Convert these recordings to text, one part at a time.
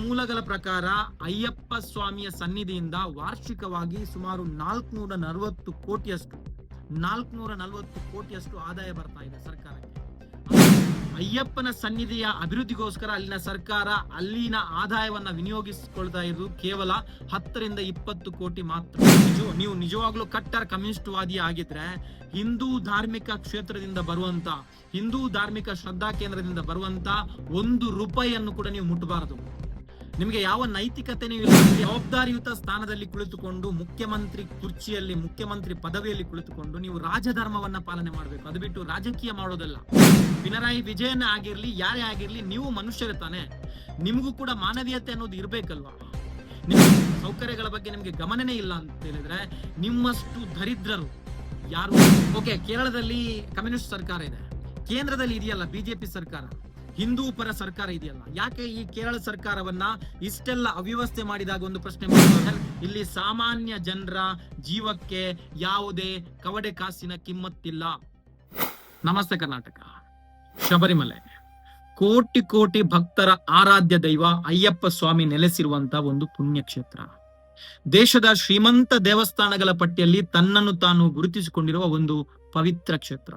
ಮೂಲಗಳ ಪ್ರಕಾರ ಅಯ್ಯಪ್ಪ ಸ್ವಾಮಿಯ ಸನ್ನಿಧಿಯಿಂದ ವಾರ್ಷಿಕವಾಗಿ ಸುಮಾರು ನಾಲ್ಕುನೂರ ನಲವತ್ತು ಕೋಟಿಯಷ್ಟು, ನಾಲ್ಕುನೂರ ನಲವತ್ತು ಕೋಟಿಯಷ್ಟು ಆದಾಯ ಬರ್ತಾ ಇದೆ ಸರ್ಕಾರಕ್ಕೆ. ಅಯ್ಯಪ್ಪನ ಸನ್ನಿಧಿಯ ಅಭಿವೃದ್ಧಿಗೋಸ್ಕರ ಅಲ್ಲಿನ ಸರ್ಕಾರ ಅಲ್ಲಿನ ಆದಾಯವನ್ನ ವಿನಿಯೋಗಿಸಿಕೊಳ್ತಾ ಇರುವುದು ಕೇವಲ ಹತ್ತರಿಂದ ಇಪ್ಪತ್ತು ಕೋಟಿ ಮಾತ್ರ. ನೀವು ನಿಜವಾಗ್ಲೂ ಕಟ್ಟರ್ ಕಮ್ಯುನಿಸ್ಟ್ ವಾದಿ ಆಗಿದ್ರೆ ಹಿಂದೂ ಧಾರ್ಮಿಕ ಕ್ಷೇತ್ರದಿಂದ ಬರುವಂತ, ಹಿಂದೂ ಧಾರ್ಮಿಕ ಶ್ರದ್ಧಾ ಕೇಂದ್ರದಿಂದ ಬರುವಂತ ಒಂದು ರೂಪಾಯಿಯನ್ನು ಕೂಡ ನೀವು ಮುಟ್ಟಬಾರದು ನಿಮಗೆ ಯಾವ ನೈತಿಕತೆನೂ ಇಲ್ಲ. ಜವಾಬ್ದಾರಿಯುತ ಸ್ಥಾನದಲ್ಲಿ ಕುಳಿತುಕೊಂಡು, ಮುಖ್ಯಮಂತ್ರಿ ಕುರ್ಚಿಯಲ್ಲಿ, ಮುಖ್ಯಮಂತ್ರಿ ಪದವಿಯಲ್ಲಿ ಕುಳಿತುಕೊಂಡು ನೀವು ರಾಜಧರ್ಮವನ್ನ ಪಾಲನೆ ಮಾಡಬೇಕು. ಅದು ಬಿಟ್ಟು ರಾಜಕೀಯ ಮಾಡೋದಲ್ಲ. ಪಿನರಾಯಿ ವಿಜಯನ ಆಗಿರ್ಲಿ, ಯಾರೇ ಆಗಿರ್ಲಿ, ನೀವು ಮನುಷ್ಯರೇ ತಾನೆ. ನಿಮಗೂ ಕೂಡ ಮಾನವೀಯತೆ ಅನ್ನೋದು ಇರಬೇಕಲ್ವಾ? ನಿಮ್ಮ ಸೌಕರ್ಯಗಳ ಬಗ್ಗೆ ನಿಮಗೆ ಗಮನನೇ ಇಲ್ಲ ಅಂತ ಹೇಳಿದ್ರೆ ನಿಮ್ಮಷ್ಟು ದರಿದ್ರರು ಯಾರು? ಓಕೆ ಕೇರಳದಲ್ಲಿ ಕಮ್ಯುನಿಸ್ಟ್ ಸರ್ಕಾರ ಇದೆ. ಕೇಂದ್ರದಲ್ಲಿ ಇದೆಯಲ್ಲ, ಬಿಜೆಪಿ ಸರ್ಕಾರ. ಹಿಂದೂ ಪರ ಸರ್ಕಾರ ಇದೆಯಲ್ಲ? ಯಾಕೆ ಈ ಕೇರಳ ಸರ್ಕಾರವನ್ನ ಇಷ್ಟೆಲ್ಲ ಅವ್ಯವಸ್ಥೆ ಮಾಡಿದಾಗ ಒಂದು ಪ್ರಶ್ನೆ ಇಲ್ಲಿ ಸಾಮಾನ್ಯ ಜನರ ಜೀವಕ್ಕೆ ಯಾವುದೇ ಕವಡೆ ಕಾಸಿನ ಕಿಮ್ಮತ್ತಿಲ್ಲ. ನಮಸ್ತೆ ಕರ್ನಾಟಕ. ಶಬರಿಮಲೆ. ಕೋಟಿ ಕೋಟಿ ಭಕ್ತರ ಆರಾಧ್ಯ ದೈವ ಅಯ್ಯಪ್ಪ ಸ್ವಾಮಿ ನೆಲೆಸಿರುವಂತ ಒಂದು ಪುಣ್ಯಕ್ಷೇತ್ರ. ದೇಶದ ಶ್ರೀಮಂತ ದೇವಸ್ಥಾನಗಳ ಪಟ್ಟಿಯಲ್ಲಿ ತನ್ನನ್ನು ತಾನು ಗುರುತಿಸಿಕೊಂಡಿರುವ ಒಂದು ಪವಿತ್ರ ಕ್ಷೇತ್ರ.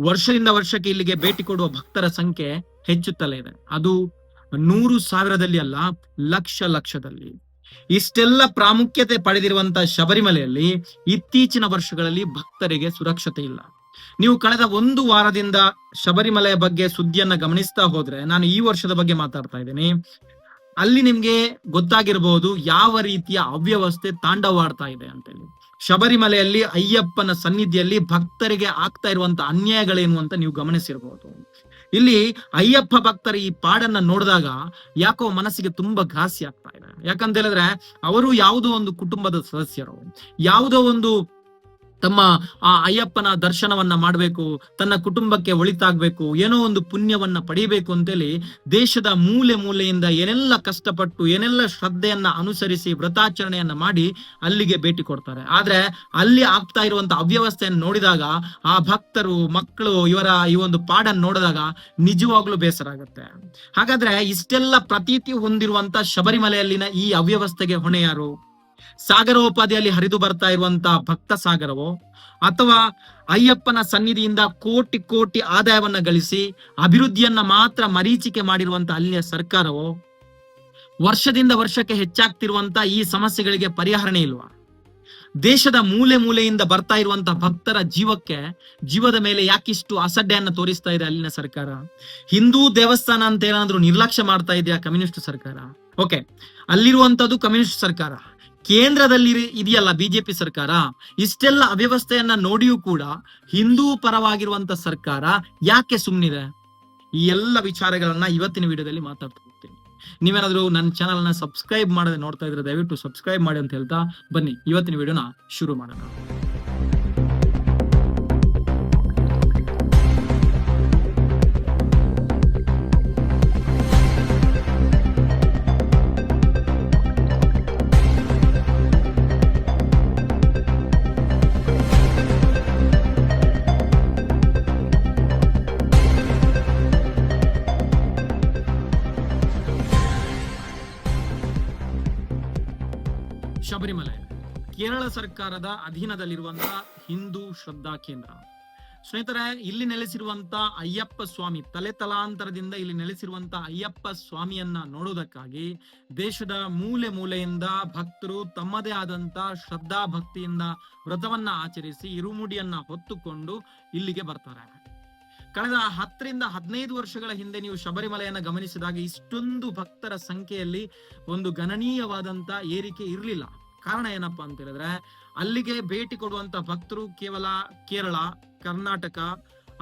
ವರ್ಷದಿಂದ ವರ್ಷಕ್ಕೆ ಇಲ್ಲಿಗೆ ಭೇಟಿ ಕೊಡುವ ಭಕ್ತರ ಸಂಖ್ಯೆ ಹೆಚ್ಚುತ್ತಲೇ ಇದೆ. ಅದು ನೂರು ಸಾವಿರದಲ್ಲಿ ಅಲ್ಲ, ಲಕ್ಷ ಲಕ್ಷದಲ್ಲಿ. ಇಷ್ಟೆಲ್ಲ ಪ್ರಾಮುಖ್ಯತೆ ಪಡೆದಿರುವಂತಹ ಶಬರಿಮಲೆಯಲ್ಲಿ ಇತ್ತೀಚಿನ ವರ್ಷಗಳಲ್ಲಿ ಭಕ್ತರಿಗೆ ಸುರಕ್ಷತೆ ಇಲ್ಲ. ನೀವು ಕಳೆದ ಒಂದು ವಾರದಿಂದ ಶಬರಿಮಲೆಯ ಬಗ್ಗೆ ಸುದ್ದಿಯನ್ನ ಗಮನಿಸ್ತಾ ಹೋದ್ರೆ ನಾನು ಈ ವರ್ಷದ ಬಗ್ಗೆ ಮಾತಾಡ್ತಾ ಇದ್ದೀನಿ. ಅಲ್ಲಿ ನಿಮ್ಗೆ ಗೊತ್ತಾಗಿರಬಹುದು ಯಾವ ರೀತಿಯ ಅವ್ಯವಸ್ಥೆ ತಾಂಡವಾಡ್ತಾ ಇದೆ ಅಂತೇಳಿ. ಶಬರಿಮಲೆಯಲ್ಲಿ ಅಯ್ಯಪ್ಪನ ಸನ್ನಿಧಿಯಲ್ಲಿ ಭಕ್ತರಿಗೆ ಆಗ್ತಾ ಇರುವಂತ ಅನ್ಯಾಯಗಳೇನು ಅಂತ ನೀವು ಗಮನಿಸಿರಬಹುದು ಇಲ್ಲಿ ಅಯ್ಯಪ್ಪ ಭಕ್ತರ ಈ ಪಾಡನ್ನ ನೋಡಿದಾಗ ಯಾಕೋ ಮನಸ್ಸಿಗೆ ತುಂಬಾ ಘಾಸಿ ಆಗ್ತಾ ಇದೆ. ಯಾಕಂತ ಹೇಳಿದ್ರೆ ಅವರು ಯಾವುದೋ ಒಂದು ಕುಟುಂಬದ ಸದಸ್ಯರು, ಯಾವುದೋ ಒಂದು ತಮ್ಮ ಆ ಅಯ್ಯಪ್ಪನ ದರ್ಶನವನ್ನ ಮಾಡಬೇಕು, ತನ್ನ ಕುಟುಂಬಕ್ಕೆ ಒಳಿತಾಗಬೇಕು, ಏನೋ ಒಂದು ಪುಣ್ಯವನ್ನ ಪಡಿಬೇಕು ಅಂತೇಳಿ ದೇಶದ ಮೂಲೆ ಮೂಲೆಯಿಂದ ಏನೆಲ್ಲ ಕಷ್ಟಪಟ್ಟು, ಏನೆಲ್ಲ ಶ್ರದ್ಧೆಯನ್ನ ಅನುಸರಿಸಿ ವ್ರತಾಚರಣೆಯನ್ನ ಮಾಡಿ ಅಲ್ಲಿಗೆ ಭೇಟಿ ಕೊಡ್ತಾರೆ. ಆದ್ರೆ ಅಲ್ಲಿ ಆಗ್ತಾ ಇರುವಂತ ಅವ್ಯವಸ್ಥೆಯನ್ನು ನೋಡಿದಾಗ ಆ ಭಕ್ತರು, ಮಕ್ಕಳು ಇವರ ಈ ಒಂದು ಪಾಡನ್ನು ನೋಡಿದಾಗ ನಿಜವಾಗ್ಲೂ ಬೇಸರ ಆಗುತ್ತೆ. ಹಾಗಾದ್ರೆ ಇಷ್ಟೆಲ್ಲ ಪ್ರತೀತಿ ಹೊಂದಿರುವಂತ ಶಬರಿಮಲೆಯಲ್ಲಿನ ಈ ಅವ್ಯವಸ್ಥೆಗೆ ಹೊಣೆ ಯಾರು ಸಾಗರೋಪಾದಿಯಲ್ಲಿ ಹರಿದು ಬರ್ತಾ ಇರುವಂತಹ ಭಕ್ತ ಸಾಗರವೋ, ಅಥವಾ ಅಯ್ಯಪ್ಪನ ಸನ್ನಿಧಿಯಿಂದ ಕೋಟಿ ಕೋಟಿ ಆದಾಯವನ್ನ ಗಳಿಸಿ ಅಭಿವೃದ್ಧಿಯನ್ನ ಮಾತ್ರ ಮರೀಚಿಕೆ ಮಾಡಿರುವಂತ ಅಲ್ಲಿಯ ಸರ್ಕಾರವೋ, ವರ್ಷದಿಂದ ವರ್ಷಕ್ಕೆ ಹೆಚ್ಚಾಗ್ತಿರುವಂತ ಈ ಸಮಸ್ಯೆಗಳಿಗೆ ಪರಿಹಾರನೇ ಇಲ್ವಾ? ದೇಶದ ಮೂಲೆ ಮೂಲೆಯಿಂದ ಬರ್ತಾ ಇರುವಂತ ಭಕ್ತರ ಜೀವಕ್ಕೆ ಜೀವದ ಮೇಲೆ ಯಾಕಿಷ್ಟು ಅಸಡ್ಡೆಯನ್ನ ತೋರಿಸ್ತಾ ಇದೆ ಅಲ್ಲಿನ ಸರ್ಕಾರ? ಹಿಂದೂ ದೇವಸ್ಥಾನ ಅಂತ ಏನಾದ್ರೂ ನಿರ್ಲಕ್ಷ್ಯ ಮಾಡ್ತಾ ಇದೆಯಾ ಕಮ್ಯುನಿಸ್ಟ್ ಸರ್ಕಾರ? ಓಕೆ ಅಲ್ಲಿರುವಂತದ್ದು ಕಮ್ಯುನಿಸ್ಟ್ ಸರ್ಕಾರ. ಕೇಂದ್ರದಲ್ಲಿ ಇದೆಯಲ್ಲ ಬಿಜೆಪಿ ಸರ್ಕಾರ? ಇಷ್ಟೆಲ್ಲ ಅವ್ಯವಸ್ಥೆಯನ್ನ ನೋಡಿಯೂ ಕೂಡ ಹಿಂದೂ ಪರವಾಗಿರುವಂತ ಸರ್ಕಾರ ಯಾಕೆ ಸುಮ್ಮನಿದೆ ಈ ಎಲ್ಲ ವಿಚಾರಗಳನ್ನ ಇವತ್ತಿನ ವಿಡಿಯೋದಲ್ಲಿ ಮಾತಾಡ್ತಾ ಹೋಗ್ತೀನಿ. ನೀವೇನಾದ್ರೂ ನನ್ನ ಚಾನಲ್ನ ಸಬ್ಸ್ಕ್ರೈಬ್ ಮಾಡದೆ ನೋಡ್ತಾ ಇದ್ರೆ ದಯವಿಟ್ಟು ಸಬ್ಸ್ಕ್ರೈಬ್ ಮಾಡಿ ಅಂತ ಹೇಳ್ತಾ ಬನ್ನಿ. ಇವತ್ತಿನ ವಿಡಿಯೋನ ಶುರು ಮಾಡೋಣ. ಶಬರಿಮಲೆ. ಕೇರಳ ಸರ್ಕಾರದ ಅಧೀನದಲ್ಲಿರುವಂತಹ ಹಿಂದೂ ಶ್ರದ್ಧಾ ಕೇಂದ್ರ. ಸ್ನೇಹಿತರೆ, ಇಲ್ಲಿ ನೆಲೆಸಿರುವಂತ ಅಯ್ಯಪ್ಪ ಸ್ವಾಮಿ ತಲೆ ತಲಾಂತರದಿಂದ ಇಲ್ಲಿ ನೆಲೆಸಿರುವಂತ ಅಯ್ಯಪ್ಪ ಸ್ವಾಮಿಯನ್ನ ನೋಡೋದಕ್ಕಾಗಿ ದೇಶದ ಮೂಲೆ ಮೂಲೆಯಿಂದ ಭಕ್ತರು ತಮ್ಮದೇ ಆದಂತ ಶ್ರದ್ಧಾ ಭಕ್ತಿಯಿಂದ ವ್ರತವನ್ನ ಆಚರಿಸಿ ಇರುಮುಡಿಯನ್ನ ಹೊತ್ತುಕೊಂಡು ಇಲ್ಲಿಗೆ ಬರ್ತಾರೆ. ಕಳೆದ ಹತ್ತರಿಂದ ಹದಿನೈದು ವರ್ಷಗಳ ಹಿಂದೆ ನೀವು ಶಬರಿಮಲೆಯನ್ನ ಗಮನಿಸಿದಾಗ ಇಷ್ಟೊಂದು ಭಕ್ತರ ಸಂಖ್ಯೆಯಲ್ಲಿ ಒಂದು ಗಣನೀಯವಾದಂತ ಏರಿಕೆ ಇರಲಿಲ್ಲ. ಕಾರಣ ಏನಪ್ಪಾ ಅಂತ ಹೇಳಿದ್ರೆ, ಅಲ್ಲಿಗೆ ಭೇಟಿ ಕೊಡುವಂತ ಭಕ್ತರು ಕೇವಲ ಕೇರಳ, ಕರ್ನಾಟಕ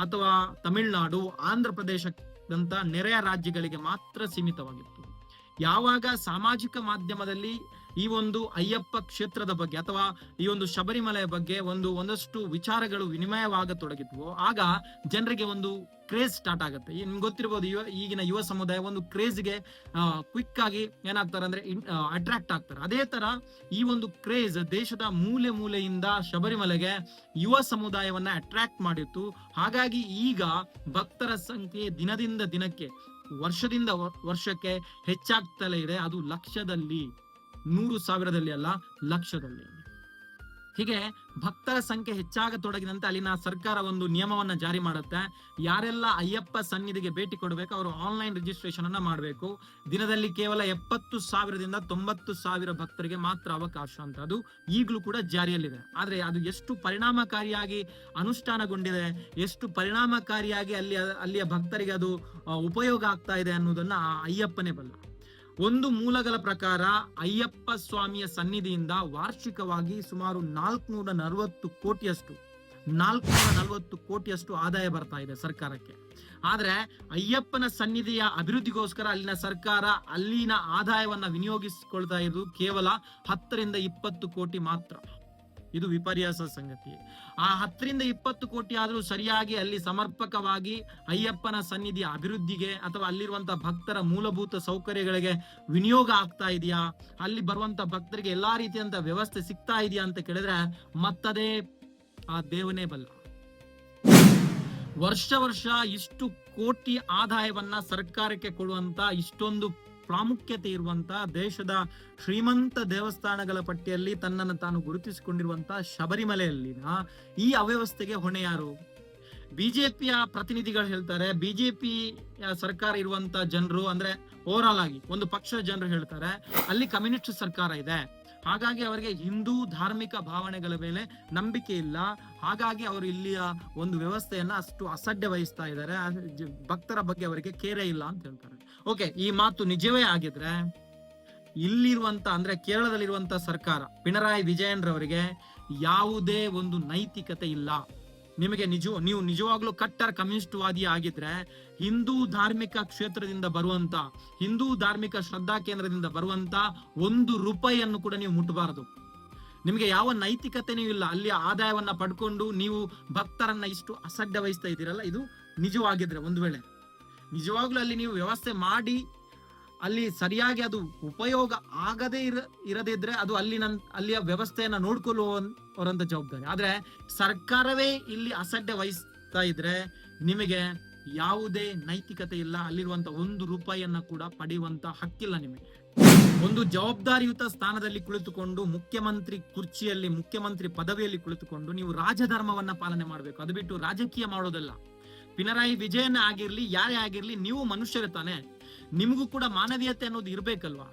ಅಥವಾ ತಮಿಳುನಾಡು, ಆಂಧ್ರ ಪ್ರದೇಶದಂತ ನೆರೆಯ ರಾಜ್ಯಗಳಿಗೆ ಮಾತ್ರ ಸೀಮಿತವಾಗಿತ್ತು. ಯಾವಾಗ ಸಾಮಾಜಿಕ ಮಾಧ್ಯಮದಲ್ಲಿ ಈ ಒಂದು ಅಯ್ಯಪ್ಪ ಕ್ಷೇತ್ರದ ಬಗ್ಗೆ ಅಥವಾ ಈ ಒಂದು ಶಬರಿಮಲೆಯ ಬಗ್ಗೆ ಒಂದು ಒಂದಷ್ಟು ವಿಚಾರಗಳು ವಿನಿಮಯವಾಗತೊಡಗಿದ್ವು. ಆಗ ಜನರಿಗೆ ಒಂದು ಕ್ರೇಜ್ ಸ್ಟಾರ್ಟ್ ಆಗುತ್ತೆ. ನಿಮ್ಗೆ ಗೊತ್ತಿರ್ಬೋದು, ಯುವ ಈಗಿನ ಯುವ ಸಮುದಾಯ ಒಂದು ಕ್ರೇಜ್ಗೆ ಕ್ವಿಕ್ ಆಗಿ ಏನಾಗ್ತಾರೆ ಅಂದ್ರೆ ಅಟ್ರಾಕ್ಟ್ ಆಗ್ತಾರೆ. ಅದೇ ತರ ಈ ಒಂದು ಕ್ರೇಜ್ ದೇಶದ ಮೂಲೆ ಮೂಲೆಯಿಂದ ಶಬರಿಮಲೆಗೆ ಯುವ ಸಮುದಾಯವನ್ನ ಅಟ್ರಾಕ್ಟ್ ಮಾಡಿತ್ತು. ಹಾಗಾಗಿ ಈಗ ಭಕ್ತರ ಸಂಖ್ಯೆ ದಿನದಿಂದ ದಿನಕ್ಕೆ, ವರ್ಷದಿಂದ ವರ್ಷಕ್ಕೆ ಹೆಚ್ಚಾಗ್ತಲೇ ಇದೆ. ಅದು ಲಕ್ಷದಲ್ಲಿ. ನೂರು ಸಾವಿರದಲ್ಲಿ ಅಲ್ಲ, ಲಕ್ಷದಲ್ಲಿ. ಹೀಗೆ ಭಕ್ತರ ಸಂಖ್ಯೆ ಹೆಚ್ಚಾಗತೊಡಗಿದಂತೆ ಅಲ್ಲಿನ ಸರ್ಕಾರ ಒಂದು ನಿಯಮವನ್ನ ಜಾರಿ ಮಾಡುತ್ತೆ. ಯಾರೆಲ್ಲ ಅಯ್ಯಪ್ಪ ಸನ್ನಿಧಿಗೆ ಭೇಟಿ ಕೊಡಬೇಕು, ಅವರು ಆನ್ಲೈನ್ ರಿಜಿಸ್ಟ್ರೇಷನ್ ಅನ್ನ ಮಾಡಬೇಕು. ದಿನದಲ್ಲಿ ಕೇವಲ ಎಪ್ಪತ್ತು ಸಾವಿರದಿಂದ ತೊಂಬತ್ತು ಸಾವಿರ ಭಕ್ತರಿಗೆ ಮಾತ್ರ ಅವಕಾಶ ಅಂತ. ಅದು ಈಗಲೂ ಕೂಡ ಜಾರಿಯಲ್ಲಿದೆ. ಆದ್ರೆ ಅದು ಎಷ್ಟು ಪರಿಣಾಮಕಾರಿಯಾಗಿ ಅನುಷ್ಠಾನಗೊಂಡಿದೆ, ಎಷ್ಟು ಪರಿಣಾಮಕಾರಿಯಾಗಿ ಅಲ್ಲಿ ಅಲ್ಲಿಯ ಭಕ್ತರಿಗೆ ಅದು ಉಪಯೋಗ ಆಗ್ತಾ ಇದೆ ಅನ್ನೋದನ್ನ ಅಯ್ಯಪ್ಪನೇ ಬಲ್ಲ. ಒಂದು ಮೂಲಗಳ ಪ್ರಕಾರ ಅಯ್ಯಪ್ಪ ಸ್ವಾಮಿಯ ಸನ್ನಿಧಿಯಿಂದ ವಾರ್ಷಿಕವಾಗಿ ಸುಮಾರು ನಾಲ್ಕುನೂರ ನಲವತ್ತು ಕೋಟಿಯಷ್ಟು ನಾಲ್ಕುನೂರ ನಲವತ್ತು ಕೋಟಿಯಷ್ಟು ಆದಾಯ ಬರ್ತಾ ಇದೆ ಸರ್ಕಾರಕ್ಕೆ. ಆದ್ರೆ ಅಯ್ಯಪ್ಪನ ಸನ್ನಿಧಿಯ ಅಭಿವೃದ್ಧಿಗೋಸ್ಕರ ಅಲ್ಲಿನ ಸರ್ಕಾರ ಅಲ್ಲಿನ ಆದಾಯವನ್ನ ವಿನಿಯೋಗಿಸಿಕೊಳ್ತಾ ಇರೋದು ಕೇವಲ ಹತ್ತರಿಂದ ಇಪ್ಪತ್ತು ಕೋಟಿ ಮಾತ್ರ. ಇದು ವಿಪರ್ಯಾಸ ಸಂಗತಿ. ಆ ಹತ್ತರಿಂದ ಇಪ್ಪತ್ತು ಕೋಟಿ ಆದರೂ ಸರಿಯಾಗಿ ಅಲ್ಲಿ ಸಮರ್ಪಕವಾಗಿ ಅಯ್ಯಪ್ಪನ ಸನ್ನಿಧಿ ಅಭಿವೃದ್ಧಿಗೆ ಅಥವಾ ಅಲ್ಲಿರುವಂತಹ ಭಕ್ತರ ಮೂಲಭೂತ ಸೌಕರ್ಯಗಳಿಗೆ ವಿನಿಯೋಗ ಆಗ್ತಾ ಇದೆಯಾ? ಅಲ್ಲಿ ಬರುವಂತ ಭಕ್ತರಿಗೆ ಎಲ್ಲಾ ರೀತಿಯಂತ ವ್ಯವಸ್ಥೆ ಸಿಗ್ತಾ ಇದೆಯಾ ಅಂತ ಕೇಳಿದ್ರೆ ಮತ್ತದೇ ಆ ದೇವನೇ ಬಲ್ಲ. ವರ್ಷ ವರ್ಷ ಇಷ್ಟು ಕೋಟಿ ಆದಾಯವನ್ನ ಸರ್ಕಾರಕ್ಕೆ ಕೊಡುವಂತ ಇಷ್ಟೊಂದು ಪ್ರಾಮುಖ್ಯತೆ ಇರುವಂತಹ ದೇಶದ ಶ್ರೀಮಂತ ದೇವಸ್ಥಾನಗಳ ಪಟ್ಟಿಯಲ್ಲಿ ತನ್ನನ್ನು ತಾನು ಗುರುತಿಸಿಕೊಂಡಿರುವಂತಹ ಶಬರಿಮಲೆಯಲ್ಲಿನ ಈ ಅವ್ಯವಸ್ಥೆಗೆ ಹೊಣೆ ಯಾರು? ಬಿಜೆಪಿಯ ಪ್ರತಿನಿಧಿಗಳು ಹೇಳ್ತಾರೆ ಬಿಜೆಪಿ ಸರ್ಕಾರ ಇರುವಂತ ಜನರು ಅಂದ್ರೆ ಓವರ್ ಆಗಿ ಒಂದು ಪಕ್ಷದ ಜನರು ಹೇಳ್ತಾರೆ, ಅಲ್ಲಿ ಕಮ್ಯುನಿಸ್ಟ್ ಸರ್ಕಾರ ಇದೆ. ಹಾಗಾಗಿ ಅವರಿಗೆ ಹಿಂದೂ ಧಾರ್ಮಿಕ ಭಾವನೆಗಳ ಮೇಲೆ ನಂಬಿಕೆ ಇಲ್ಲ. ಹಾಗಾಗಿ ಅವರು ಇಲ್ಲಿಯ ಒಂದು ವ್ಯವಸ್ಥೆಯನ್ನ ಅಷ್ಟು ಅಸಡ್ಡೆ ವಹಿಸ್ತಾ ಇದ್ದಾರೆ. ಭಕ್ತರ ಬಗ್ಗೆ ಅವರಿಗೆ ಕೇರೆ ಇಲ್ಲ ಅಂತ ಹೇಳ್ತಾರೆ. ಓಕೆ, ಈ ಮಾತು ನಿಜವೇ ಆಗಿದ್ರೆ ಇಲ್ಲಿರುವಂತ, ಅಂದ್ರೆ ಕೇರಳದಲ್ಲಿರುವಂತ ಸರ್ಕಾರ, ಪಿಣರಾಯಿ ವಿಜಯನ್ ರವರಿಗೆ ಯಾವುದೇ ಒಂದು ನೈತಿಕತೆ ಇಲ್ಲ. ನಿಮಗೆ ನಿಜ, ನೀವು ನಿಜವಾಗ್ಲೂ ಕಟ್ಟರ್ ಕಮ್ಯುನಿಸ್ಟ್ ವಾದಿ ಆಗಿದ್ರೆ ಹಿಂದೂ ಧಾರ್ಮಿಕ ಕ್ಷೇತ್ರದಿಂದ ಬರುವಂತ, ಹಿಂದೂ ಧಾರ್ಮಿಕ ಶ್ರದ್ಧಾ ಕೇಂದ್ರದಿಂದ ಬರುವಂತ ಒಂದು ರೂಪಾಯಿಯನ್ನು ಕೂಡ ನೀವು ಮುಟ್ಟಬಾರದು. ನಿಮಗೆ ಯಾವ ನೈತಿಕತೆನೂ ಇಲ್ಲ. ಅಲ್ಲಿ ಆದಾಯವನ್ನ ಪಡ್ಕೊಂಡು ನೀವು ಭಕ್ತರನ್ನ ಇಷ್ಟು ಅಸಡ್ಡೆ ವಹಿಸ್ತಾ ಇದ್ದೀರಲ್ಲ, ಇದು ನಿಜವಾಗಿದ್ರೆ ಒಂದು ವೇಳೆ. ನಿಜವಾಗ್ಲೂ ಅಲ್ಲಿ ನೀವು ವ್ಯವಸ್ಥೆ ಮಾಡಿ, ಅಲ್ಲಿ ಸರಿಯಾಗಿ ಅದು ಉಪಯೋಗ ಆಗದೆ ಇರ, ಇರದಿದ್ರೆ ಅದು ಅಲ್ಲಿನ ಅಲ್ಲಿಯ ವ್ಯವಸ್ಥೆಯನ್ನ ನೋಡ್ಕೊಳ್ಳುವವರಂತ ಜವಾಬ್ದಾರಿ. ಆದ್ರೆ ಸರ್ಕಾರವೇ ಇಲ್ಲಿ ಅಸಡ್ಡೆ ವಹಿಸ್ತಾ ಇದ್ರೆ ನಿಮಗೆ ಯಾವುದೇ ನೈತಿಕತೆ ಇಲ್ಲ, ಅಲ್ಲಿರುವಂತ ಒಂದು ರೂಪಾಯಿಯನ್ನ ಕೂಡ ಪಡೆಯುವಂತ ಹಕ್ಕಿಲ್ಲ ನಿಮಗೆ. ಒಂದು ಜವಾಬ್ದಾರಿಯುತ ಸ್ಥಾನದಲ್ಲಿ ಕುಳಿತುಕೊಂಡು, ಮುಖ್ಯಮಂತ್ರಿ ಕುರ್ಚಿಯಲ್ಲಿ, ಮುಖ್ಯಮಂತ್ರಿ ಪದವಿಯಲ್ಲಿ ಕುಳಿತುಕೊಂಡು ನೀವು ರಾಜಧರ್ಮವನ್ನ ಪಾಲನೆ ಮಾಡಬೇಕು. ಅದು ಬಿಟ್ಟು ರಾಜಕೀಯ ಮಾಡೋದಲ್ಲ. ಪಿಣರಾಯಿ ವಿಜಯನ ಆಗಿರ್ಲಿ, ಯಾರೇ ಆಗಿರ್ಲಿ, ನೀವು ಮನುಷ್ಯರೇ ತಾನೆ. ನಿಮಗೂ ಕೂಡ ಮಾನವೀಯತೆ ಅನ್ನೋದು ಇರ್ಬೇಕಲ್ವಾ?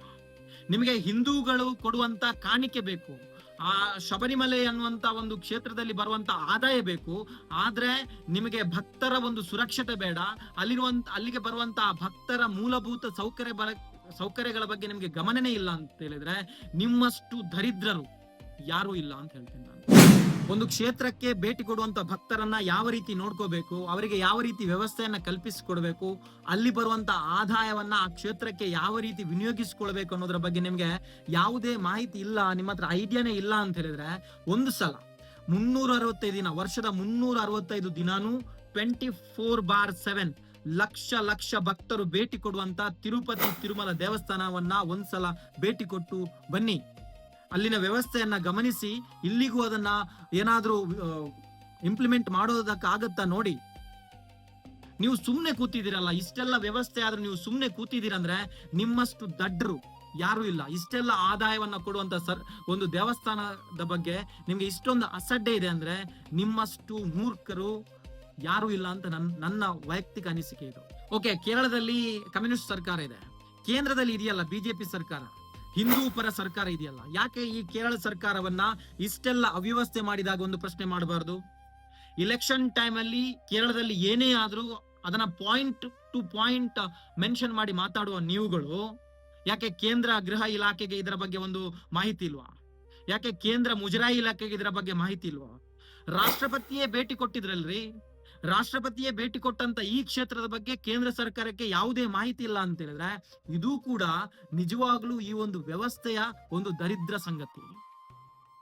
ನಿಮಗೆ ಹಿಂದೂಗಳು ಕೊಡುವಂತ ಕಾಣಿಕೆ ಬೇಕು. ಆ ಶಬರಿಮಲೆ ಅನ್ನುವಂತ ಒಂದು ಕ್ಷೇತ್ರದಲ್ಲಿ ಬರುವಂತ ಆದಾಯ ಬೇಕು. ಆದ್ರೆ ನಿಮಗೆ ಭಕ್ತರ ಒಂದು ಸುರಕ್ಷತೆ ಬೇಡ. ಅಲ್ಲಿರುವಂತ, ಅಲ್ಲಿಗೆ ಬರುವಂತ ಭಕ್ತರ ಮೂಲಭೂತ ಸೌಕರ್ಯ ಸೌಕರ್ಯಗಳ ಬಗ್ಗೆ ನಿಮ್ಗೆ ಗಮನನೇ ಇಲ್ಲ ಅಂತ ಹೇಳಿದ್ರೆ ನಿಮ್ಮಷ್ಟು ದರಿದ್ರರು ಯಾರೂ ಇಲ್ಲ ಅಂತ ಹೇಳ್ತೀನಿ ನಾನು. ಒಂದು ಕ್ಷೇತ್ರಕ್ಕೆ ಭೇಟಿ ಕೊಡುವಂತ ಭಕ್ತರನ್ನ ಯಾವ ರೀತಿ ನೋಡ್ಕೋಬೇಕು, ಅವರಿಗೆ ಯಾವ ರೀತಿ ವ್ಯವಸ್ಥೆಯನ್ನ ಕಲ್ಪಿಸಿಕೊಡ್ಬೇಕು, ಅಲ್ಲಿ ಬರುವಂತ ಆದಾಯವನ್ನ ಆ ಕ್ಷೇತ್ರಕ್ಕೆ ಯಾವ ರೀತಿ ವಿನಿಯೋಗಿಸಿಕೊಳ್ಬೇಕು ಅನ್ನೋದ್ರ ಬಗ್ಗೆ ನಿಮ್ಗೆ ಯಾವುದೇ ಮಾಹಿತಿ ಇಲ್ಲ, ನಿಮ್ಮ ಹತ್ರ ಐಡಿಯಾನೇ ಇಲ್ಲ ಅಂತ ಹೇಳಿದ್ರೆ ಒಂದು ಸಲ ಮುನ್ನೂರ ಅರವತ್ತೈದು ದಿನ, ವರ್ಷದ ಮುನ್ನೂರ ಅರವತ್ತೈದು ದಿನಾನು twenty four bar seven lakh lakh ಭಕ್ತರು ಭೇಟಿ ಕೊಡುವಂತ ತಿರುಪತಿ ತಿರುಮಲ ದೇವಸ್ಥಾನವನ್ನ ಒಂದ್ಸಲ ಭೇಟಿ ಕೊಟ್ಟು ಬನ್ನಿ. ಅಲ್ಲಿನ ವ್ಯವಸ್ಥೆಯನ್ನ ಗಮನಿಸಿ, ಇಲ್ಲಿಗೂ ಅದನ್ನ ಏನಾದ್ರೂ ಇಂಪ್ಲಿಮೆಂಟ್ ಮಾಡೋದಕ್ಕಾಗತ್ತಾ ನೋಡಿ. ನೀವು ಸುಮ್ನೆ ಕೂತಿದ್ದೀರಲ್ಲ, ಇಷ್ಟೆಲ್ಲ ವ್ಯವಸ್ಥೆ ಆದ್ರೂ ನೀವು ಸುಮ್ಮನೆ ಕೂತಿದ್ದೀರಂದ್ರೆ ನಿಮ್ಮಷ್ಟು ದಡ್ರು ಯಾರು ಇಲ್ಲ. ಇಷ್ಟೆಲ್ಲ ಆದಾಯವನ್ನ ಕೊಡುವಂತ ಸರ್, ಒಂದು ದೇವಸ್ಥಾನದ ಬಗ್ಗೆ ನಿಮ್ಗೆ ಇಷ್ಟೊಂದು ಅಸಡ್ಡೆ ಇದೆ ಅಂದ್ರೆ ನಿಮ್ಮಷ್ಟು ಮೂರ್ಖರು ಯಾರು ಇಲ್ಲ ಅಂತ ನನ್, ನನ್ನ ವೈಯಕ್ತಿಕ ಅನಿಸಿಕೆ ಇದು. ಓಕೆ, ಕೇರಳದಲ್ಲಿ ಕಮ್ಯುನಿಸ್ಟ್ ಸರ್ಕಾರ ಇದೆ. ಕೇಂದ್ರದಲ್ಲಿ ಇದೆಯಲ್ಲ ಬಿಜೆಪಿ ಸರ್ಕಾರ. ಹಿಂದೂ ಪರ ಸರ್ಕಾರ ಇದೆಯಲ್ಲ? ಯಾಕೆ ಈ ಕೇರಳ ಸರ್ಕಾರವನ್ನ ಇಷ್ಟೆಲ್ಲ ಅವ್ಯವಸ್ಥೆ ಮಾಡಿದಾಗ ಒಂದು ಪ್ರಶ್ನೆ ಮಾಡಬಾರ್ದು? ಇಲೆಕ್ಷನ್ ಟೈಮ್ ಅಲ್ಲಿ ಕೇರಳದಲ್ಲಿ ಏನೇ ಆದ್ರೂ ಅದನ್ನ ಪಾಯಿಂಟ್ ಟು ಪಾಯಿಂಟ್ ಮೆನ್ಷನ್ ಮಾಡಿ ಮಾತಾಡುವ ನೀವುಗಳು, ಯಾಕೆ ಕೇಂದ್ರ ಗೃಹ ಇಲಾಖೆಗೆ ಇದರ ಬಗ್ಗೆ ಒಂದು ಮಾಹಿತಿ ಇಲ್ವಾ? ಯಾಕೆ ಕೇಂದ್ರ ಮುಜರಾಯಿ ಇಲಾಖೆಗೆ ಇದರ ಬಗ್ಗೆ ಮಾಹಿತಿ ಇಲ್ವಾ? ರಾಷ್ಟ್ರಪತಿಯೇ ಭೇಟಿ ಕೊಟ್ಟಿದ್ರಲ್ರಿ? ರಾಷ್ಟ್ರಪತಿಯೇ ಭೇಟಿ ಕೊಟ್ಟಂತ ಈ ಕ್ಷೇತ್ರದ ಬಗ್ಗೆ ಕೇಂದ್ರ ಸರ್ಕಾರಕ್ಕೆ ಯಾವುದೇ ಮಾಹಿತಿ ಇಲ್ಲ ಅಂತ ಹೇಳಿದ್ರೆ ಇದು ಕೂಡ ನಿಜವಾಗ್ಲೂ ಈ ಒಂದು ವ್ಯವಸ್ಥೆಯ ಒಂದು ದರಿದ್ರ ಸಂಗತಿ.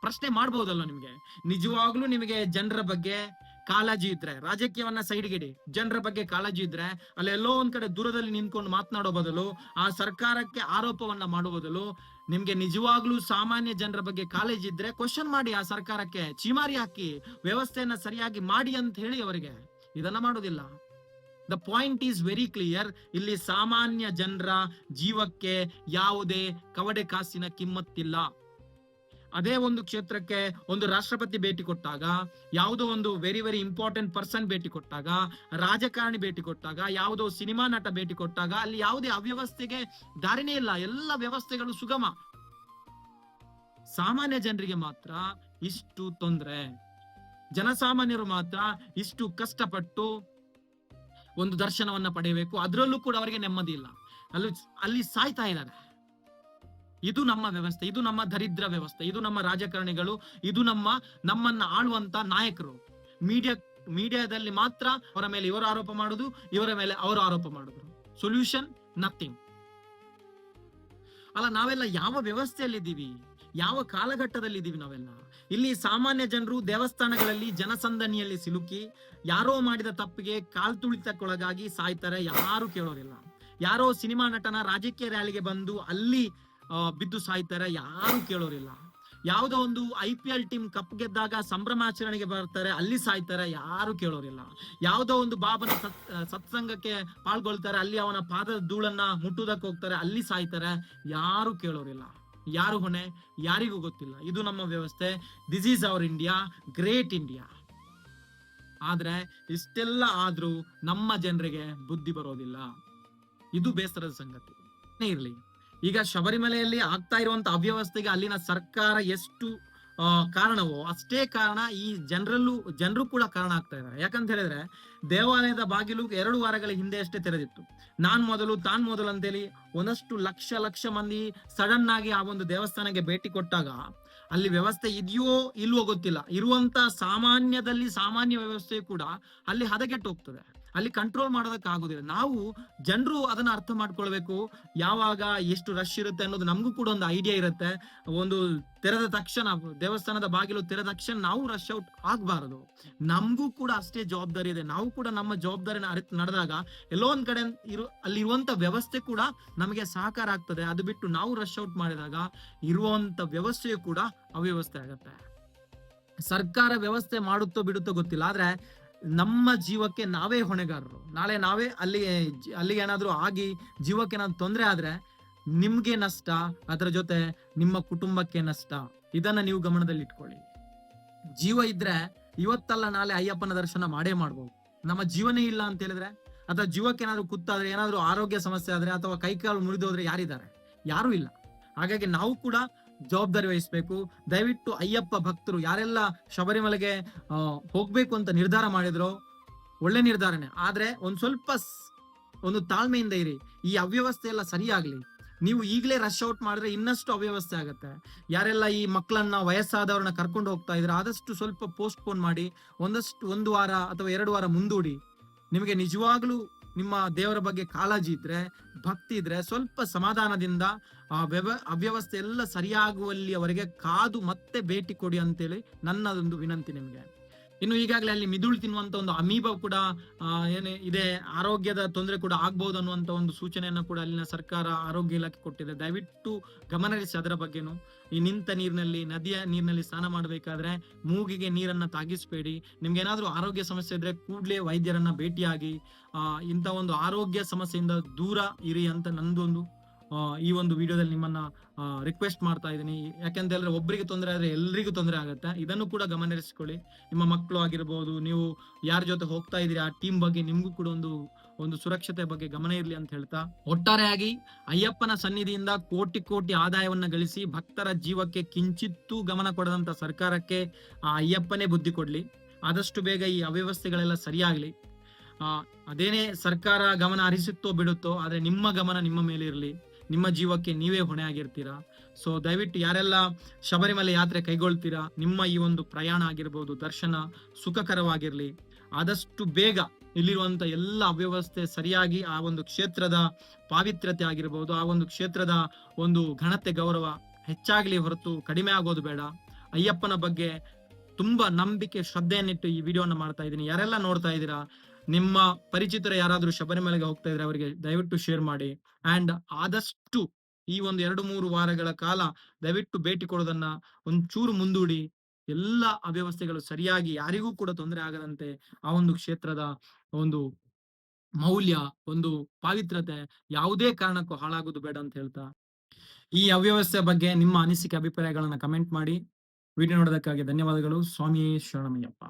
ಪ್ರಶ್ನೆ ಮಾಡ್ಬೋದಲ್ಲ ನಿಮ್ಗೆ? ನಿಜವಾಗ್ಲೂ ನಿಮಗೆ ಜನರ ಬಗ್ಗೆ ಕಾಳಜಿ ಇದ್ರೆ, ರಾಜಕೀಯವನ್ನ ಸೈಡ್ಗಿಡಿ ಜನರ ಬಗ್ಗೆ ಕಾಳಜಿ ಇದ್ರೆ, ಅಲ್ಲಿ ಎಲ್ಲೋ ಒಂದ್ ಕಡೆ ದೂರದಲ್ಲಿ ನಿಂತ್ಕೊಂಡು ಮಾತನಾಡೋ ಬದಲು, ಆ ಸರ್ಕಾರಕ್ಕೆ ಆರೋಪವನ್ನ ಮಾಡೋ ಬದಲು, ನಿಮ್ಗೆ ನಿಜವಾಗ್ಲೂ ಸಾಮಾನ್ಯ ಜನರ ಬಗ್ಗೆ ಕಾಳಜಿ ಇದ್ರೆ ಕ್ವಶನ್ ಮಾಡಿ ಆ ಸರ್ಕಾರಕ್ಕೆ ಚೀಮಾರಿ ಹಾಕಿ, ವ್ಯವಸ್ಥೆಯನ್ನ ಸರಿಯಾಗಿ ಮಾಡಿ ಅಂತ ಹೇಳಿ ಅವರಿಗೆ. ಇದನ್ನ ಮಾಡೋದಿಲ್ಲ. The point is very clear ಇಲ್ಲಿ ಸಾಮಾನ್ಯ ಜನರ ಜೀವಕ್ಕೆ ಯಾವುದೇ ಕವಡೆ ಕಾಸಿನ ಕಿಮ್ಮತ್ತಿಲ್ಲ. ಅದೇ ಒಂದು ಕ್ಷೇತ್ರಕ್ಕೆ ಒಂದು ರಾಷ್ಟ್ರಪತಿ ಭೇಟಿ ಕೊಟ್ಟಾಗ, ಯಾವುದೋ ಒಂದು ವೆರಿ ವೆರಿ ಇಂಪಾರ್ಟೆಂಟ್ ಪರ್ಸನ್ ಭೇಟಿ ಕೊಟ್ಟಾಗ, ರಾಜಕಾರಣಿ ಭೇಟಿ ಕೊಟ್ಟಾಗ, ಯಾವುದೋ ಸಿನಿಮಾ ನಟ ಭೇಟಿ ಕೊಟ್ಟಾಗ, ಅಲ್ಲಿ ಯಾವುದೇ ಅವ್ಯವಸ್ಥೆಗೆ ದಾರಿನೇ ಇಲ್ಲ. ಎಲ್ಲ ವ್ಯವಸ್ಥೆಗಳು ಸುಗಮ. ಸಾಮಾನ್ಯ ಜನರಿಗೆ ಮಾತ್ರ ಇಷ್ಟು ತೊಂದರೆ. ಜನಸಾಮಾನ್ಯರು ಮಾತ್ರ ಇಷ್ಟು ಕಷ್ಟಪಟ್ಟು ಒಂದು ದರ್ಶನವನ್ನ ಪಡೆಯಬೇಕು. ಅದರಲ್ಲೂ ಕೂಡ ಅವರಿಗೆ ನೆಮ್ಮದಿ ಇಲ್ಲ. ಅಲ್ಲಿ ಅಲ್ಲಿ ಸಾಯ್ತಾ ಇದ್ದಾರೆ. ಇದು ನಮ್ಮ ವ್ಯವಸ್ಥೆ, ಇದು ನಮ್ಮ ದರಿದ್ರ ವ್ಯವಸ್ಥೆ, ಇದು ನಮ್ಮ ರಾಜಕಾರಣಿಗಳು, ಇದು ನಮ್ಮ, ನಮ್ಮನ್ನ ಆಳುವಂತ ನಾಯಕರು. ಮೀಡಿಯಾ ಮೀಡಿಯಾದಲ್ಲಿ ಮಾತ್ರ ಅವರ ಮೇಲೆ ಇವರು ಆರೋಪ ಮಾಡುದು, ಇವರ ಮೇಲೆ ಅವರು ಆರೋಪ ಮಾಡುದು. ಸೊಲ್ಯೂಷನ್ ನಥಿಂಗ್ ಅಲ್ಲ, ನಾವೆಲ್ಲ ಯಾವ ವ್ಯವಸ್ಥೆಯಲ್ಲಿ ಇದ್ದೀವಿ ಯಾವ ಕಾಲಘಟ್ಟದಲ್ಲಿ ಇದ್ದೀವಿ ನಾವೆಲ್ಲ? ಇಲ್ಲಿ ಸಾಮಾನ್ಯ ಜನರು ದೇವಸ್ಥಾನಗಳಲ್ಲಿ ಜನಸಂದಣಿಯಲ್ಲಿ ಸಿಲುಕಿ, ಯಾರೋ ಮಾಡಿದ ತಪ್ಪಿಗೆ ಕಾಲ್ ತುಳಿತಕ್ಕೊಳಗಾಗಿ ಸಾಯ್ತಾರೆ, ಯಾರು ಕೇಳೋರಿಲ್ಲ. ಯಾರೋ ಸಿನಿಮಾ ನಟನ ರಾಜಕೀಯ ರ್ಯಾಲಿಗೆ ಬಂದು ಅಲ್ಲಿ ಬಿದ್ದು ಸಾಯ್ತಾರೆ, ಯಾರು ಕೇಳೋರಿಲ್ಲ. ಯಾವುದೋ ಒಂದು I P L team cup ಗೆದ್ದಾಗ ಸಂಭ್ರಮಾಚರಣೆಗೆ ಬರ್ತಾರೆ, ಅಲ್ಲಿ ಸಾಯ್ತಾರೆ, ಯಾರು ಕೇಳೋರಿಲ್ಲ. ಯಾವುದೋ ಒಂದು ಬಾಬನ ಸತ್ ಸತ್ಸಂಗಕ್ಕೆ ಪಾಲ್ಗೊಳ್ತಾರೆ, ಅಲ್ಲಿ ಅವನ ಪಾದದ ಧೂಳನ್ನ ಮುಟ್ಟುವುದಕ್ಕೆ ಹೋಗ್ತಾರೆ, ಅಲ್ಲಿ ಸಾಯ್ತಾರೆ, ಯಾರು ಕೇಳೋರಿಲ್ಲ. ಯಾರು ಹೊಣೆ? ಯಾರಿಗೂ ಗೊತ್ತಿಲ್ಲ. ಇದು ನಮ್ಮ ವ್ಯವಸ್ಥೆ. This is our India great India ಆದ್ರೆ, ಇಷ್ಟೆಲ್ಲ ಆದ್ರೂ ನಮ್ಮ ಜನರಿಗೆ ಬುದ್ಧಿ ಬರೋದಿಲ್ಲ. ಇದು ಬೇಸರದ ಸಂಗತಿ. ಇರ್ಲಿ. ಈಗ ಶಬರಿಮಲೆಯಲ್ಲಿ ಆಗ್ತಾ ಇರುವಂತ ಅವ್ಯವಸ್ಥೆಗೆ ಅಲ್ಲಿನ ಸರ್ಕಾರ ಎಷ್ಟು ಕಾರಣವೋ ಅಷ್ಟೇ ಕಾರಣ ಈ ಜನರಲ್ಲೂ, ಜನರು ಕೂಡ ಕಾರಣ ಆಗ್ತಾ ಇದ್ದಾರೆ. ಯಾಕಂತ ಹೇಳಿದ್ರೆ ದೇವಾಲಯದ ಬಾಗಿಲು ಎರಡು ವಾರಗಳ ಹಿಂದೆ ಅಷ್ಟೇ ತೆರೆದಿತ್ತು. ನಾನ್ ಮೊದಲು, ತಾನ್ ಮೊದಲು ಅಂತೇಳಿ ಒಂದಷ್ಟು ಲಕ್ಷ ಲಕ್ಷ ಮಂದಿ ಸಡನ್ ಆಗಿ ಆ ಒಂದು ದೇವಸ್ಥಾನಕ್ಕೆ ಭೇಟಿ ಕೊಟ್ಟಾಗ ಅಲ್ಲಿ ವ್ಯವಸ್ಥೆ ಇದೆಯೋ ಇಲ್ವೋ ಗೊತ್ತಿಲ್ಲ. ಇರುವಂತ ಸಾಮಾನ್ಯದಲ್ಲಿ ಸಾಮಾನ್ಯ ವ್ಯವಸ್ಥೆ ಕೂಡ ಅಲ್ಲಿ ಹದಗೆಟ್ಟು ಹೋಗ್ತದೆ. ಅಲ್ಲಿ ಕಂಟ್ರೋಲ್ ಮಾಡೋದಕ್ಕೆ ಆಗೋದಿಲ್ಲ ನಾವು ಜನರು ಅದನ್ನ ಅರ್ಥ ಮಾಡ್ಕೊಳ್ಬೇಕು. ಯಾವಾಗ ಎಷ್ಟು ರಶ್ ಇರುತ್ತೆ ಅನ್ನೋದು ನಮಗೂ ಕೂಡ ಒಂದು ಐಡಿಯಾ ಇರುತ್ತೆ. ಒಂದು ತೆರೆದ ತಕ್ಷಣ, ದೇವಸ್ಥಾನದ ಬಾಗಿಲು ತೆರೆದ ತಕ್ಷಣ ನಾವು ರಶ್ ಔಟ್ ಆಗ್ಬಾರದು. ನಮಗೂ ಕೂಡ ಅಷ್ಟೇ ಜವಾಬ್ದಾರಿ ಇದೆ. ನಾವು ಕೂಡ ನಮ್ಮ ಜವಾಬ್ದಾರಿನ ಅರಿತು, ನಡೆದಾಗ ಎಲ್ಲೋ ಒಂದ್ ಕಡೆ ಇರು ಅಲ್ಲಿರುವಂತ ವ್ಯವಸ್ಥೆ ಕೂಡ ನಮಗೆ ಸಹಕಾರ ಆಗ್ತದೆ. ಅದು ಬಿಟ್ಟು ನಾವು ರಶ್ ಔಟ್ ಮಾಡಿದಾಗ ಇರುವಂತ ವ್ಯವಸ್ಥೆಯು ಕೂಡ ಅವ್ಯವಸ್ಥೆ ಆಗತ್ತೆ. ಸರ್ಕಾರ ವ್ಯವಸ್ಥೆ ಮಾಡುತ್ತೋ ಬಿಡುತ್ತೋ ಗೊತ್ತಿಲ್ಲ. ಆದ್ರೆ ನಮ್ಮ ಜೀವಕ್ಕೆ ನಾವೇ ಹೊಣೆಗಾರರು. ನಾಳೆ ನಾವೇ ಅಲ್ಲಿ, ಅಲ್ಲಿಗೆ ಏನಾದ್ರೂ ಆಗಿ ಜೀವಕ್ಕೆ ಏನಾದ್ರು ತೊಂದರೆ ಆದ್ರೆ ನಿಮ್ಗೆ ನಷ್ಟ, ಅದರ ಜೊತೆ ನಿಮ್ಮ ಕುಟುಂಬಕ್ಕೆ ನಷ್ಟ. ಇದನ್ನ ನೀವು ಗಮನದಲ್ಲಿ ಇಟ್ಕೊಳ್ಳಿ. ಜೀವ ಇದ್ರೆ ಇವತ್ತಲ್ಲ ನಾಳೆ ಅಯ್ಯಪ್ಪನ ದರ್ಶನ ಮಾಡೇ ಮಾಡ್ಬೋದು. ನಮ್ಮ ಜೀವನೇ ಇಲ್ಲ ಅಂತ ಹೇಳಿದ್ರೆ, ಅಥವಾ ಜೀವಕ್ಕೆ ಏನಾದ್ರು ಕುತ್ತಾದ್ರೆ, ಏನಾದ್ರು ಆರೋಗ್ಯ ಸಮಸ್ಯೆ ಆದ್ರೆ, ಅಥವಾ ಕೈಕಾಲು ಮುರಿದೋದ್ರೆ ಯಾರಿದ್ದಾರೆ? ಯಾರು ಇಲ್ಲ. ಹಾಗಾಗಿ ನಾವು ಕೂಡ ಜವಾಬ್ದಾರಿ ವಹಿಸ್ಬೇಕು. ದಯವಿಟ್ಟು ಅಯ್ಯಪ್ಪ ಭಕ್ತರು ಯಾರೆಲ್ಲ ಶಬರಿಮಲೆಗೆ ಹೋಗ್ಬೇಕು ಅಂತ ನಿರ್ಧಾರ ಮಾಡಿದ್ರು, ಒಳ್ಳೆ ನಿರ್ಧಾರನೆ. ಆದ್ರೆ ಒಂದ್ ಸ್ವಲ್ಪ ಒಂದು ತಾಳ್ಮೆಯಿಂದ ಇರಿ. ಈ ಅವ್ಯವಸ್ಥೆ ಎಲ್ಲ ಸರಿಯಾಗ್ಲಿ. ನೀವು ಈಗಲೇ ರಶ್ ಔಟ್ ಮಾಡಿದ್ರೆ ಇನ್ನಷ್ಟು ಅವ್ಯವಸ್ಥೆ ಆಗತ್ತೆ. ಯಾರೆಲ್ಲ ಈ ಮಕ್ಕಳನ್ನ ವಯಸ್ಸಾದವ್ರನ್ನ ಕರ್ಕೊಂಡು ಹೋಗ್ತಾ ಇದ್ರೆ ಆದಷ್ಟು ಸ್ವಲ್ಪ ಪೋಸ್ಟ್ ಪೋನ್ ಮಾಡಿ, ಒಂದಷ್ಟು, ಒಂದು ವಾರ ಅಥವಾ ಎರಡು ವಾರ ಮುಂದೂಡಿ. ನಿಮಗೆ ನಿಜವಾಗ್ಲೂ ನಿಮ್ಮ ದೇವರ ಬಗ್ಗೆ ಕಾಳಜಿ ಇದ್ರೆ, ಭಕ್ತಿ ಇದ್ರೆ, ಸ್ವಲ್ಪ ಸಮಾಧಾನದಿಂದ ಆ ವ್ಯವ, ಅವ್ಯವಸ್ಥೆ ಎಲ್ಲ ಸರಿಯಾಗುವಲ್ಲಿಯವರೆಗೆ ಕಾದು ಮತ್ತೆ ಭೇಟಿ ಕೊಡಿ ಅಂತೇಳಿ ನನ್ನದೊಂದು ವಿನಂತಿ ನಿಮ್ಗೆ. ಇನ್ನು ಈಗಾಗಲೇ ಅಲ್ಲಿ ಮಿದುಳು ತಿನ್ನುವಂತ ಒಂದು ಅಮೀಬ ಕೂಡ ಏನು ಇದೆ, ಆರೋಗ್ಯದ ತೊಂದರೆ ಕೂಡ ಆಗ್ಬಹುದು ಅನ್ನುವಂತ ಒಂದು ಸೂಚನೆಯನ್ನು ಕೂಡ ಅಲ್ಲಿನ ಸರ್ಕಾರ ಆರೋಗ್ಯ ಇಲಾಖೆ ಕೊಟ್ಟಿದೆ. ದಯವಿಟ್ಟು ಗಮನಹರಿಸಿ ಅದರ ಬಗ್ಗೆನು. ಈ ನಿಂತ ನೀರಿನಲ್ಲಿ, ನದಿಯ ನೀರಿನಲ್ಲಿ ಸ್ನಾನ ಮಾಡಬೇಕಾದ್ರೆ ಮೂಗಿಗೆ ನೀರನ್ನ ತಾಗಿಸ್ಬೇಡಿ. ನಿಮ್ಗೆ ಏನಾದ್ರೂ ಆರೋಗ್ಯ ಸಮಸ್ಯೆ ಇದ್ರೆ ಕೂಡ್ಲೇ ವೈದ್ಯರನ್ನ ಭೇಟಿಯಾಗಿ ಇಂಥ ಒಂದು ಆರೋಗ್ಯ ಸಮಸ್ಯೆಯಿಂದ ದೂರ ಇರಿ ಅಂತ ನಂದೊಂದು ಈ ಒಂದು ವಿಡಿಯೋದಲ್ಲಿ ನಿಮ್ಮನ್ನ ರಿಕ್ವೆಸ್ಟ್ ಮಾಡ್ತಾ ಇದ್ದೀನಿ. ಯಾಕೆಂತ ಹೇಳಿದ್ರೆ ಒಬ್ಬರಿಗೆ ತೊಂದರೆ ಆದ್ರೆ ಎಲ್ರಿಗೂ ತೊಂದರೆ ಆಗುತ್ತೆ. ಇದನ್ನು ಕೂಡ ಗಮನಹರಿಸಿಕೊಳ್ಳಿ ನಿಮ್ಮ ಮಕ್ಕಳು ಆಗಿರ್ಬೋದು, ನೀವು ಯಾರ ಜೊತೆ ಹೋಗ್ತಾ ಇದ್ದೀರಿ, ಆ ಟೀಮ್ ಬಗ್ಗೆ ನಿಮಗೂ ಕೂಡ ಒಂದು ಒಂದು ಸುರಕ್ಷತೆ ಬಗ್ಗೆ ಗಮನ ಇರಲಿ ಅಂತ ಹೇಳ್ತಾ. ಒಟ್ಟಾರೆಯಾಗಿ ಅಯ್ಯಪ್ಪನ ಸನ್ನಿಧಿಯಿಂದ ಕೋಟಿ ಕೋಟಿ ಆದಾಯವನ್ನ ಗಳಿಸಿ ಭಕ್ತರ ಜೀವಕ್ಕೆ ಕಿಂಚಿತ್ತೂ ಗಮನ ಕೊಡದಂತ ಸರ್ಕಾರಕ್ಕೆ ಆ ಅಯ್ಯಪ್ಪನೇ ಬುದ್ಧಿ ಕೊಡ್ಲಿ. ಆದಷ್ಟು ಬೇಗ ಈ ಅವ್ಯವಸ್ಥೆಗಳೆಲ್ಲ ಸರಿಯಾಗ್ಲಿ. ಅದೇನೇ ಸರ್ಕಾರ ಗಮನ ಹರಿಸುತ್ತೋ ಬಿಡುತ್ತೋ, ಆದ್ರೆ ನಿಮ್ಮ ಗಮನ ನಿಮ್ಮ ಮೇಲೆ ಇರಲಿ. ನಿಮ್ಮ ಜೀವಕ್ಕೆ ನೀವೇ ಹೊಣೆ ಆಗಿರ್ತೀರಾ? ಸೊ ದಯವಿಟ್ಟು ಯಾರೆಲ್ಲ ಶಬರಿಮಲೆ ಯಾತ್ರೆ ಕೈಗೊಳ್ತೀರಾ, ನಿಮ್ಮ ಈ ಒಂದು ಪ್ರಯಾಣ ಆಗಿರ್ಬೋದು, ದರ್ಶನ ಸುಖಕರವಾಗಿರಲಿ. ಆದಷ್ಟು ಬೇಗ ಇಲ್ಲಿರುವಂತ ಎಲ್ಲ ಅವ್ಯವಸ್ಥೆ ಸರಿಯಾಗಿ ಆ ಒಂದು ಕ್ಷೇತ್ರದ ಪಾವಿತ್ರ್ಯತೆ ಆಗಿರ್ಬೋದು, ಆ ಒಂದು ಕ್ಷೇತ್ರದ ಒಂದು ಘನತೆ, ಗೌರವ ಹೆಚ್ಚಾಗ್ಲಿ ಹೊರತು ಕಡಿಮೆ ಆಗೋದು ಬೇಡ. ಅಯ್ಯಪ್ಪನ ಬಗ್ಗೆ ತುಂಬಾ ನಂಬಿಕೆ, ಶ್ರದ್ಧೆಯನ್ನಿಟ್ಟು ಈ ವಿಡಿಯೋನ ಮಾಡ್ತಾ ಇದ್ದೀನಿ. ಯಾರೆಲ್ಲ ನೋಡ್ತಾ ಇದ್ದೀರಾ ನಿಮ್ಮ ಪರಿಚಿತರ ಯಾರಾದ್ರೂ ಶಬರಿಮಲೆಗೆ ಹೋಗ್ತಾ ಇದ್ರೆ ಅವರಿಗೆ ದಯವಿಟ್ಟು ಶೇರ್ ಮಾಡಿ. ಅಂಡ್ ಆದಷ್ಟು ಈ ಒಂದು ಎರಡು ಮೂರು ವಾರಗಳ ಕಾಲ ದಯವಿಟ್ಟು ಭೇಟಿ ಕೊಡೋದನ್ನ ಒಂಚೂರು ಮುಂದೂಡಿ. ಎಲ್ಲ ಅವ್ಯವಸ್ಥೆಗಳು ಸರಿಯಾಗಿ ಯಾರಿಗೂ ಕೂಡ ತೊಂದರೆ ಆಗದಂತೆ ಆ ಒಂದು ಕ್ಷೇತ್ರದ ಒಂದು ಮೌಲ್ಯ, ಒಂದು ಪಾವಿತ್ರತೆ ಯಾವುದೇ ಕಾರಣಕ್ಕೂ ಹಾಳಾಗೋದು ಬೇಡ ಅಂತ ಹೇಳ್ತಾ. ಈ ಅವ್ಯವಸ್ಥೆ ಬಗ್ಗೆ ನಿಮ್ಮ ಅನಿಸಿಕೆ, ಅಭಿಪ್ರಾಯಗಳನ್ನ ಕಮೆಂಟ್ ಮಾಡಿ. ವಿಡಿಯೋ ನೋಡೋದಕ್ಕಾಗಿ ಧನ್ಯವಾದಗಳು. ಸ್ವಾಮಿ ಶರಣಮಯ್ಯಪ್ಪ